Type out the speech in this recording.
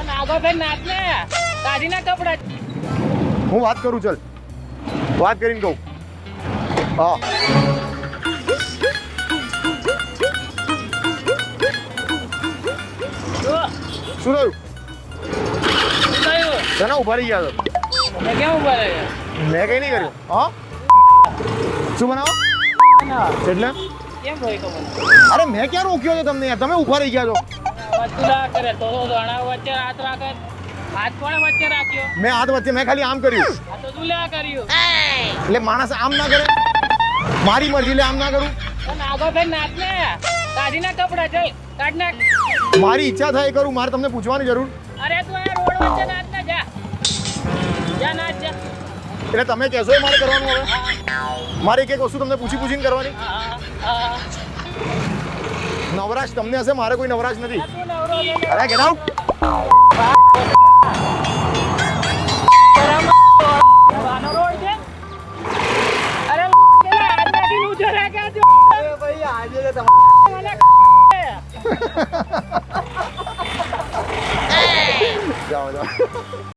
અને આગળ થઈને નાચ ને કાઢી ના કપડા. હું વાત કરું ચલ. વાત કરીને કહું. હા. શું થયું? તને ઊભા રહી ગયા કેમ ઊભા રહ્યા મેં કઈ નહીં કર્યું. હા? શું બનાવો? એટલે? કેમ અરે મેં ક્યાં રોક્યો છે તમને? યાર? તમે ઊભા રહી ગયા છો. વસ્તુ ના કરે તો તો વચ્ચે હાથ રાખે. હાથ કોણે વચ્ચે રાખ્યો? મેં હાથ વચ્ચે મેં ખાલી આમ કર્યું. આ તો તું લ્યા કર્યું. એટલે માણસ આમ ના કરે. મારી મરજી લે આમ ના કરું. અને આગળ થઈને નાચ ને. કાઢી ના કપડા ચાલ કાઢ નાખ. મારી ઈચ્છા થાય કરું મારે તમને પૂછવાની જરૂર. અરે તું આ રોડ વચ્ચે નાચ ને જા. જા નાચ જા. એટલે તમે કહેશો મારે કરવાનું હવે? મારે એક એક વસ્તુ તમને પૂછી પૂછીને કરવાની. નવરાશ તમને હશે મારે કોઈ નવરાશ નથી. અરે ગેટ જાઓ જાઓ.